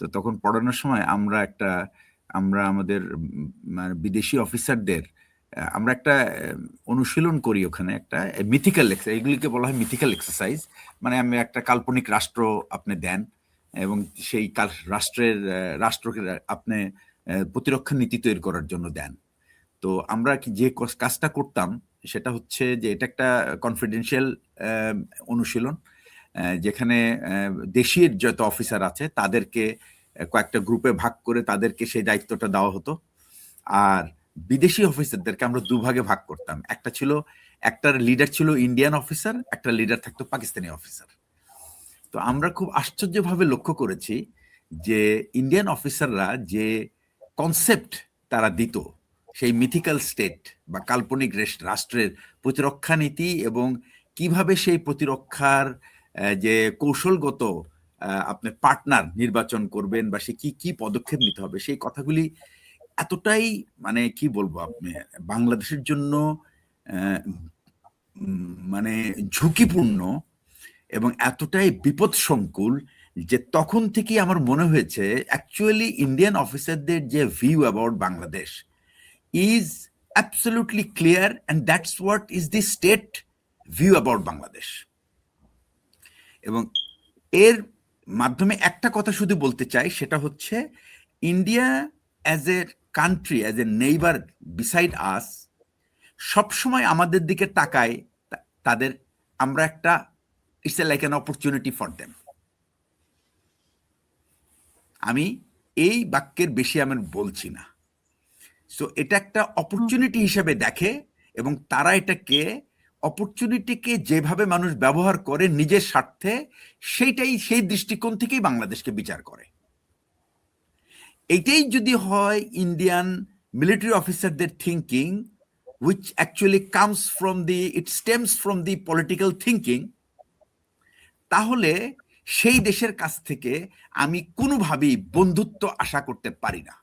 তো তখন পড়ানোর সময় আমরা একটা, আমরা আমাদের মানে বিদেশি অফিসারদের আমরা একটা অনুশীলন করি ওখানে একটা মিথিক্যাল এগুলিকে বলা হয় মিথিক্যাল এক্সারসাইজ মানে আমি একটা কাল্পনিক রাষ্ট্র আপনি দেন এবং সেই রাষ্ট্রের রাষ্ট্রকে আপনি প্রতিরক্ষা নীতি তৈরি করার জন্য দেন। তো আমরা যে কাজটা করতাম সেটা হচ্ছে যে এটা একটা কনফিডেন্সিয়াল অনুশীলন। যেখানে দেশীয় যত অফিসার আছে, তাদেরকে কয়েকটা গ্রুপে ভাগ করে তাদেরকে সেই দায়িত্বটা দেওয়া হতো। আর বিদেশি অফিসারদেরকে আমরা দুভাগে ভাগ করতাম। একটা ছিল, একটার লিডার ছিল ইন্ডিয়ান অফিসার একটা লিডার থাকতো পাকিস্তানি অফিসার তো আমরা খুব আশ্চর্যভাবে লক্ষ্য করেছি যে ইন্ডিয়ান অফিসাররা যে কনসেপ্ট তারা দিত, সেই মিথিক্যাল স্টেট বা কাল্পনিক রাষ্ট্রের প্রতিরক্ষা নীতি এবং কীভাবে সেই প্রতিরক্ষার যে কৌশলগত আপনি পার্টনার নির্বাচন করবেন বা সে কি কি পদক্ষেপ নিতে হবে, সেই কথাগুলি এতটাই মানে কি বলব আপনি, বাংলাদেশের জন্য মানে ঝুঁকিপূর্ণ এবং এতটাই বিপদ সংকুল যে তখন থেকেই আমার মনে হয়েছে অ্যাকচুয়ালি ইন্ডিয়ান অফিসারদের যে view about Bangladesh is absolutely clear and that's what is the state view about Bangladesh. এবং এর মাধ্যমে একটা কথা শুধু বলতে চাই সেটা হচ্ছে India as a country as a neighbour beside us সবসময় আমাদের দিকে তাকায় তাদের আমরা একটা it's a like an opportunity for them আমি এই বাক্যের বেশি আমি বলছি না। সো এটা একটা অপরচুনিটি হিসেবে দেখে এবং তারা এটাকে অপরচুনিটিকে যেভাবে মানুষ ব্যবহার করে নিজের স্বার্থে, সেইটাই, সেই দৃষ্টিকোণ থেকেই বাংলাদেশকে বিচার করে। এইটাই যদি হয় ইন্ডিয়ান মিলিটারি অফিসারদের thinking which actually comes from the it stems from the political thinking তাহলে সেই দেশের কাছ থেকে আমি কোনোভাবেই বন্ধুত্ব আশা করতে পারি না।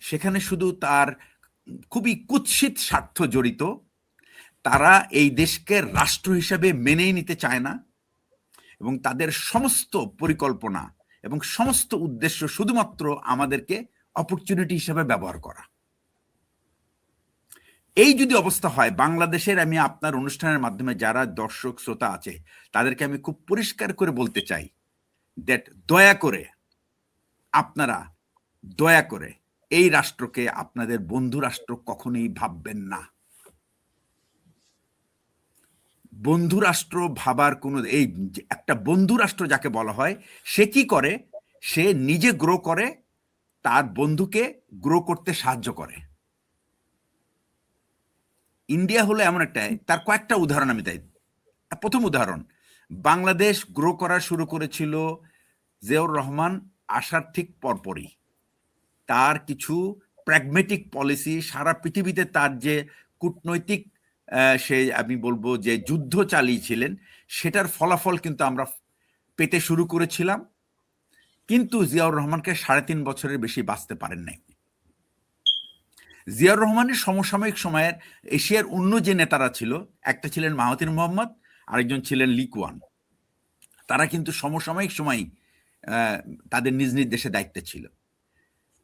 সেখানে শুধু তার খুবই কুৎসিত স্বার্থ জড়িত। তারা এই দেশকে রাষ্ট্র হিসাবে মেনেই নিতে চায় না এবং তাদের সমস্ত পরিকল্পনা এবং সমস্ত উদ্দেশ্য শুধুমাত্র আমাদেরকে অপরচুনিটি হিসাবে ব্যবহার করা। এই যদি অবস্থা হয়, বাংলাদেশের আমি আপনার অনুষ্ঠানের মাধ্যমে যারা দর্শক, শ্রোতা আছে, তাদেরকে আমি খুব পরিষ্কার করে বলতে চাই দ্যাট দয়া করে আপনারা, দয়া করে এই রাষ্ট্রকে আপনাদের বন্ধু রাষ্ট্র কখনোই ভাববেন না। বন্ধু রাষ্ট্র ভাবার কোনো, এই একটা বন্ধু রাষ্ট্র যাকে বলা হয়, সে কি করে? সে নিজে গ্রো করে, তার বন্ধুকে গ্রো করতে সাহায্য করে। ইন্ডিয়া হলো এমন একটা, তার কয়েকটা উদাহরণ আমি তাই প্রথম উদাহরণ, বাংলাদেশ গ্রো করা শুরু করেছিল জিয়াউর রহমান আসার ঠিক পরপরই। তার কিছু প্র্যাগমেটিক পলিসি সারা পৃথিবীতে তার যে কূটনৈতিক সে আমি বলব যে যুদ্ধ চালিয়েছিলেন, সেটার ফলাফল কিন্তু আমরা পেতে শুরু করেছিলাম। কিন্তু জিয়াউর রহমানকে সাড়ে তিন বছরের বেশি বাঁচতে পারেন নাই। জিয়াউর রহমানের সমসাময়িক সময়ের এশিয়ার অন্য যে নেতারা ছিল, একটা ছিলেন মাহতির মোহাম্মদ, আরেকজন ছিলেন লিকুয়ান। তারা কিন্তু সমসাময়িক সময়ই তাদের নিজ নিজ দেশে দায়িত্বে ছিল।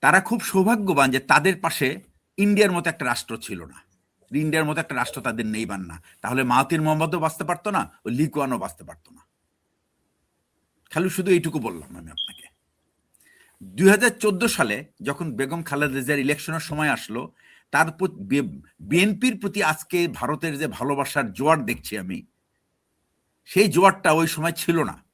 তারা খুব সৌভাগ্যবান যে তাদের পাশে ইন্ডিয়ার মতো একটা রাষ্ট্র ছিল না। ইন্ডিয়ার মতো একটা রাষ্ট্র তাদের নেইবার না। তাহলে মাহাতির মোহাম্মদও বাঁচতে পারতো না, ও লিকুয়ানও বাঁচতে পারতো না। খালি, শুধু এইটুকু বললাম আমি আপনাকে। দুই হাজার চোদ্দ সালে যখন বেগম খালেদা জিয়ার ইলেকশনের সময় আসলো, তার বিএনপির প্রতি আজকে ভারতের যে ভালোবাসার জোয়ার দেখছি আমি, সেই জোয়ারটা ওই সময় ছিল না।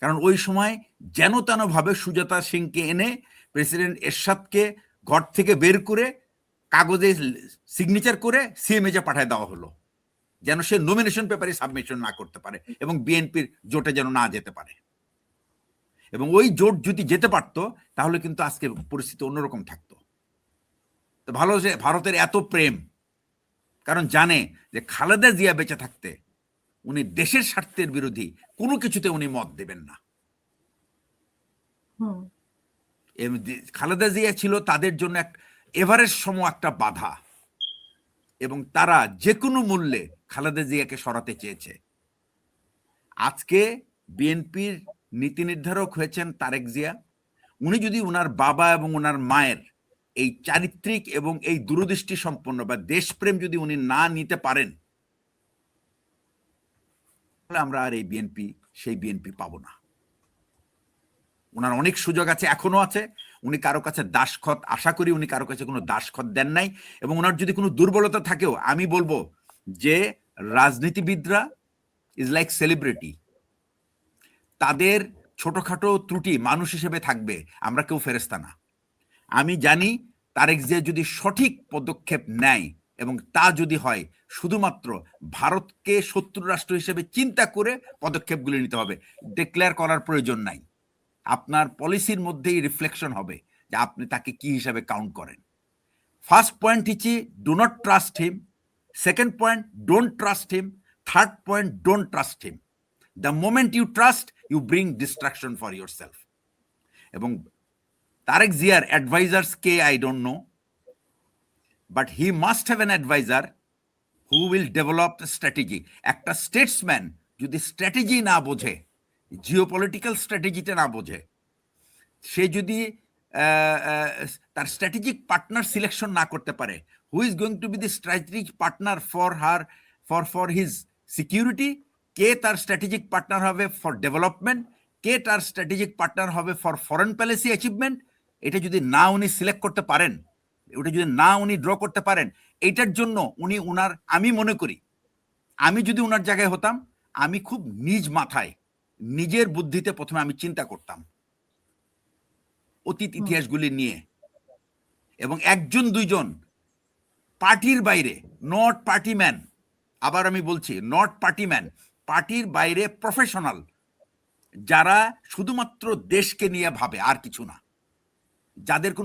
কারণ ওই সময় যেন তেন ভাবে সুজাতা সিংকে এনে প্রেসিডেন্ট এরশাদকে ঘর থেকে বের করে কাগজে সিগনেচার করে সিএমএজে পাঠায় দেওয়া হলো। যেন সে নমিনেশন পেপারে সাবমিশন না করতে পারে এবং বিএনপির জোটে যেন না যেতে পারে। এবং ওই জোট যদি যেতে পারত, তাহলে কিন্তু আজকে পরিস্থিতি অন্যরকম থাকতো। তো ভালো যে ভারতের এত প্রেম, কারণ জানে যে খালেদা জিয়া বেঁচে থাকতে উনি দেশের স্বার্থের বিরোধী। কোনো কিছুতে উনি মত দেবেন না। খালেদা জিয়া ছিল তাদের জন্য এক এভারেস্ট সম একটা বাধা। এবং তারা যে কোনো মূল্যে খালেদা জিয়াকে সরাতে চেয়েছে। আজকে বিএনপির নীতি নির্ধারক হয়েছেন তারেক জিয়া। উনি যদি উনার বাবা এবং ওনার মায়ের এই চারিত্রিক এবং এই দূরদৃষ্টি সম্পন্ন বা দেশপ্রেম যদি উনি না নিতে পারেন আমরা আর এই বিএনপি সেই বিএনপি পাবো না। ওনার অনেক সুযোগ আছে, এখনও আছে। উনি কারও কাছে দাসখত, আশা করি উনি কারও কাছে কোনো দাসখত দেন নাই। এবং ওনার যদি কোনো দুর্বলতা থাকেও, আমি বলব যে রাজনীতিবিদরা ইজ লাইক সেলিব্রিটি তাদের ছোটখাটো ত্রুটি মানুষ হিসেবে থাকবে, আমরা কেউ ফেরেস্তা না। আমি জানি তারেক জিয়া যদি সঠিক পদক্ষেপ নেয় এবং তা যদি হয়, শুধুমাত্র ভারতকে শত্রু রাষ্ট্র হিসেবে চিন্তা করে পদক্ষেপগুলি নিতে হবে। ডিক্লেয়ার করার প্রয়োজন নাই। আপনার পলিসির মধ্যেই রিফ্লেকশন হবে যে আপনি তাকে কি হিসাবে কাউন্ট করেন। ফার্স্ট পয়েন্ট হচ্ছে do not trust him second point don't trust him third point don't trust him the moment you trust you bring destruction for yourself এবং তারেক জিয়ার advisers K I don't know but he must have an adviser who will develop strategy একটা statesman যদি strategy না বোঝে Jio political স্ট্র্যাটেজিটা না বোঝে, সে যদি তার স্ট্র্যাটেজিক পার্টনার সিলেকশন না করতে পারে who is going to be the strategic partner for her for for his security কে তার স্ট্র্যাটেজিক পার্টনার হবে ফর ডেভেলপমেন্ট কে তার স্ট্র্যাটেজিক পার্টনার হবে ফর ফরেন পলিসি অ্যাচিভমেন্ট এটা যদি না উনি সিলেক্ট করতে পারেন ওটা যদি না উনি ড্র করতে পারেন এইটার জন্য উনি উনার আমি মনে করি আমি যদি উনার জায়গায় হতাম আমি খুব নিজ মাথায় নিজের বুদ্ধিতে প্রথমে আমি চিন্তা করতাম। অতীত ইতিহাসগুলি নিয়ে। এবং একজন দুইজন পার্টির বাইরে নট পার্টি ম্যান আবার আমি বলছি নট পার্টি ম্যান পার্টির বাইরে প্রফেশনাল যারা শুধুমাত্র দেশকে নিয়ে ভাবে আর কিছু না। যাদের কোনো